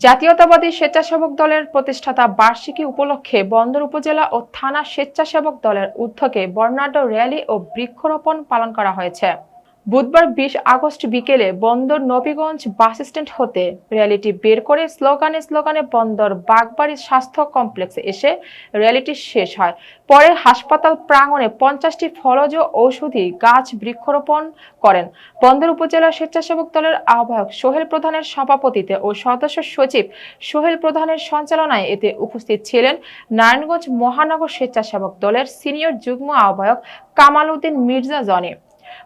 জাতীয়তাবাদী স্বেচ্ছাসেবক দলের প্রতিষ্ঠাতা বার্ষিকী উপলক্ষে বন্দর উপজেলা ও থানা স্বেচ্ছাসেবক দলের উদ্যোগে বর্ণাঢ্য র্যালি ও বৃক্ষরোপণ পালন করা হয়েছে। বুধবার বিশ আগস্ট বিকেলে বন্দর নবীগঞ্জ বাস স্ট্যান্ড হতে র্যালিটি বের করে স্লোগানে স্লোগানে বন্দর বাগবাড়ি স্বাস্থ্য কমপ্লেক্সে এসে র্যালিটি শেষ হয়। পরে হাসপাতাল প্রাঙ্গণে পঞ্চাশটি ফলজ ঔষধি গাছ বৃক্ষরোপণ করেন। বন্দর উপজেলা স্বেচ্ছাসেবক দলের আহ্বায়ক সোহেল প্রধানের সভাপতিতে ও সদস্য সচিব সোহেল প্রধানের সঞ্চালনায় এতে উপস্থিত ছিলেন নারায়ণগঞ্জ মহানগর স্বেচ্ছাসেবক দলের সিনিয়র যুগ্ম আহ্বায়ক কামাল উদ্দিন মির্জা জনি।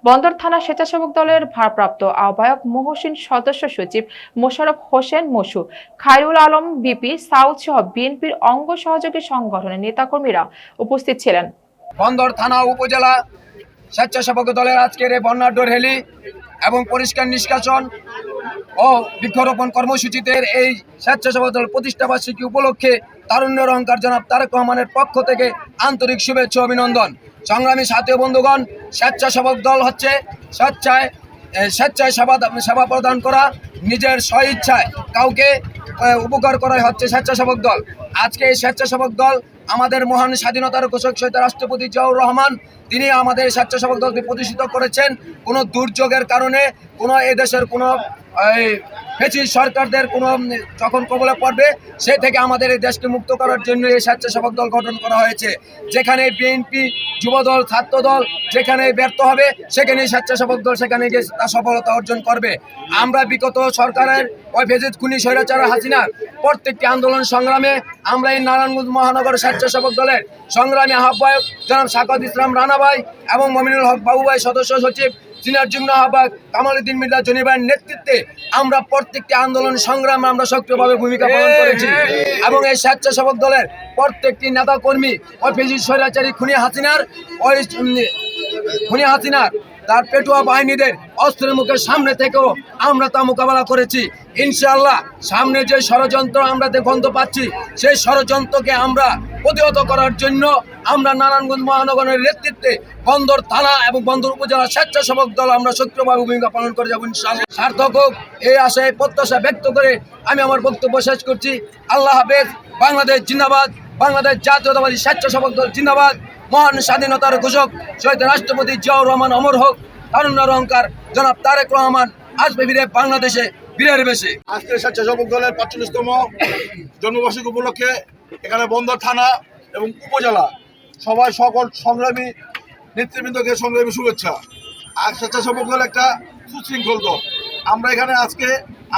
বন্দর থানা স্বেচ্ছাসেবক দলের ভারপ্রাপ্ত আহ্বায়ক মহসিন সদস্য সচিব মোশারফ হোসেন মসু, খায়রুল আলম বিপি, সাউথ সহ বিএনপির অঙ্গ সহযোগী সংগঠনের নেতাকর্মীরা উপস্থিত ছিলেন। বন্দর থানা উপজেলা স্বেচ্ছাসেবক দলের আজকের এই বর্ণাঢ্য র্যালি এবং পরিষ্কার নিষ্কাশন ও বৃক্ষরোপণ কর্মসূচিতে এই স্বেচ্ছাসেবক দল প্রতিষ্ঠা বার্ষিকী উপলক্ষে তারুণ্যের অহংকার জনাব তারেক রহমানের পক্ষ থেকে আন্তরিক শুভেচ্ছা অভিনন্দন। সংগ্রামী সাথী বন্ধুগণ, স্বেচ্ছাসেবক দল হচ্ছে স্বেচ্ছায় স্বেচ্ছায় সেবা সেবা প্রদান করা নিজের স্বইচ্ছায়। কাউকে উপকার করাই হচ্ছে স্বেচ্ছাসেবক দল। আজকে এই স্বেচ্ছাসেবক দল আমাদের মহান স্বাধীনতার ঘোষক সহিত রাষ্ট্রপতি জিয়াউর রহমান, তিনি আমাদের স্বেচ্ছাসেবক দলকে প্রতিষ্ঠিত করেছেন। কোনো দুর্যোগের কারণে, কোনো এদেশের কোনো ফেসিস সরকারদের কোনো যখন কবলে পড়বে, সে থেকে আমাদের এই দেশকে মুক্ত করার জন্য এই স্বেচ্ছাসেবক দল গঠন করা হয়েছে। যেখানে বিএনপি যুবদল ছাত্র দল যেখানে ব্যর্থ হবে, সেখানে স্বেচ্ছাসেবক দল সেখানে গিয়ে তার সফলতা অর্জন করবে। আমরা বিগত সরকারের ওই ভেজিত খুনি স্বৈরাচার হাসিনার প্রত্যেকটি আন্দোলন সংগ্রামে আমরা এই নারায়ণগঞ্জ মহানগর স্বেচ্ছাসেবক দলের সংগ্রামী আহ্বায়ক জনাব সাকত ইসলাম রানা ভাই এবং মমিনুল হক বাবু ভাই সদস্য সচিব সিনিয়র যুগ্ম আহ্বায়ক কামালউদ্দিন মির্জা জনিবাইয়ের নেতৃত্বে আমরা প্রত্যেকটি আন্দোলন সংগ্রামে আমরা সক্রিয়ভাবে ভূমিকা পালন করেছি। এবং এই স্বেচ্ছাসেবক দলের প্রত্যেকটি নেতা কর্মী ওই ফেজিস স্বৈরাচারী খুনি হাসিনার ওই খুনি হাসিনার তার পেটুয়া বাহিনীদের অস্ত্রের মুখের সামনে থেকেও আমরা তা মোকাবেলা করেছি। ইনশাআল্লাহ সামনে যে ষড়যন্ত্র আমরা গন্ধ পাচ্ছি সেই ষড়যন্ত্রকে আমরা প্রতিহত করার জন্য আমরা নারায়ণগঞ্জ মহানগরের নেতৃত্বে বন্দর থানা এবং বন্দর উপজেলা স্বেচ্ছাসেবক দল আমরা সক্রিয়ভাবে ভূমিকা পালন করে যাব সার্থক হোক এই আশায় প্রত্যাশা ব্যক্ত করে আমি আমার বক্তব্য শেষ করছি। আল্লাহ হাফেজ, বাংলাদেশ জিন্দাবাদ, বাংলাদেশ জাতীয়তাবাদী স্বেচ্ছাসেবক দল জিন্দাবাদ, মহান স্বাধীনতার ঘোষক, শহীদ রাষ্ট্রপতি জিয়াউর রহমান অমর হোক তারুণ্যের অহংকার জনাব তারেক রহমান আসবে ফিরে বাংলাদেশে বেশে। আজকে স্বেচ্ছাসেবক দলের পাঁচচল্লিশতম জন্মবার্ষিকী উপলক্ষে এখানে বন্দর থানা এবং উপজেলা সবাই সকল সংগ্রামী নেতৃবৃন্দকে সংগ্রামী শুভেচ্ছা। আর স্বেচ্ছাসেবক দল একটা সুশৃঙ্খল দল। আমরা এখানে আজকে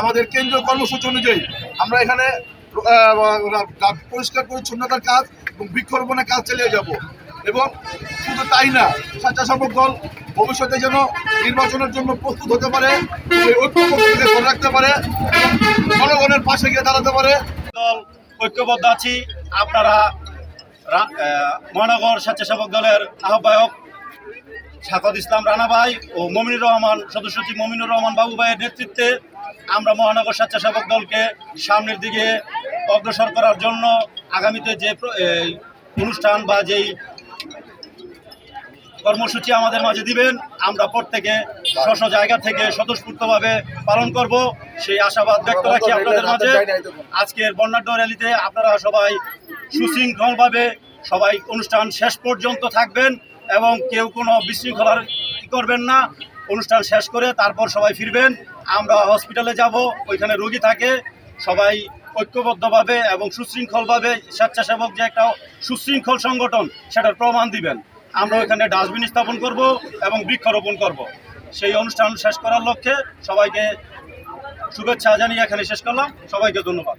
আমাদের কেন্দ্রীয় কর্মসূচি অনুযায়ী আমরা এখানে পরিষ্কার পরিচ্ছন্নতার কাজ এবং বৃক্ষরোপণের কাজ চালিয়ে যাব। এবং শুধু তাই না, স্বেচ্ছাসেবক দল ভবিষ্যতে যেন নির্বাচনের জন্য প্রস্তুত হতে পারে রাখতে পারে, জনগণের পাশে গিয়ে দাঁড়াতে পারে। দল ঐক্যবদ্ধ আছি। আপনারা মহানগর স্বেচ্ছাসেবক দলের আহ্বায়ক শাকত ইসলাম রানা ভাই ও মমিনুর রহমান সদস্য সচিব মমিনুর রহমান বাবু ভাইয়ের নেতৃত্বে আমরা মহানগর স্বেচ্ছাসেবক দলকে সামনের দিকে অগ্রসর করার জন্য আগামীতে যে অনুষ্ঠান বা যেই কর্মসূচি আমাদের মাঝে দিবেন আমরা প্রত্যেকে স্ব স্ব জায়গা থেকে স্বতঃস্ফূর্তভাবে পালন করব। সেই আশাবাদ ব্যক্ত রাখি আপনাদের মাঝে। আজকের বর্ণাঢ্য র্যালিতে আপনারা সবাই সুশৃঙ্খলভাবে সবাই অনুষ্ঠান শেষ পর্যন্ত থাকবেন এবং কেউ কোনো বিশৃঙ্খলার করবেন না। অনুষ্ঠান শেষ করে তারপর সবাই ফিরবেন। আমরা হসপিটালে যাব, ওইখানে রোগী থাকে। সবাই ঐক্যবদ্ধভাবে এবং সুশৃঙ্খলভাবে স্বেচ্ছাসেবক যে একটা সুশৃঙ্খল সংগঠন, সেটার প্রমাণ দিবেন। আমরা ওইখানে ডাস্টবিন স্থাপন করব এবং বৃক্ষরোপণ করব। সেই অনুষ্ঠান শেষ করার লক্ষ্যে সবাইকে শুভেচ্ছা জানিয়ে এখানে শেষ করলাম। সবাইকে ধন্যবাদ।